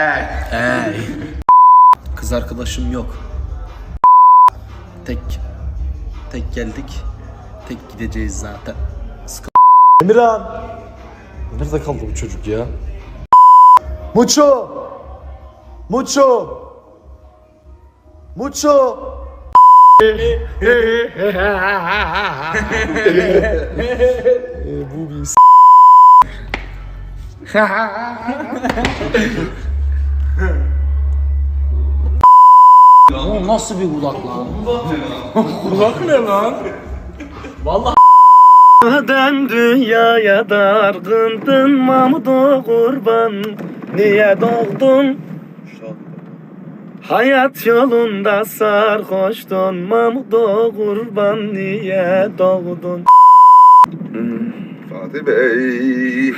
Ey. Kız arkadaşım yok. Tek tek geldik. Tek gideceğiz zaten. Emirhan. Nerede kaldı bu çocuk ya? Muço. Muço. Muço. Ee, bu bir nasıl bir kulak lan? Neden dünyaya dargındın Mahmudo kurban Niye doğdun? Hayat yolunda sarhoştun Mahmudo kurban Niye doğdun? Fatih Bey.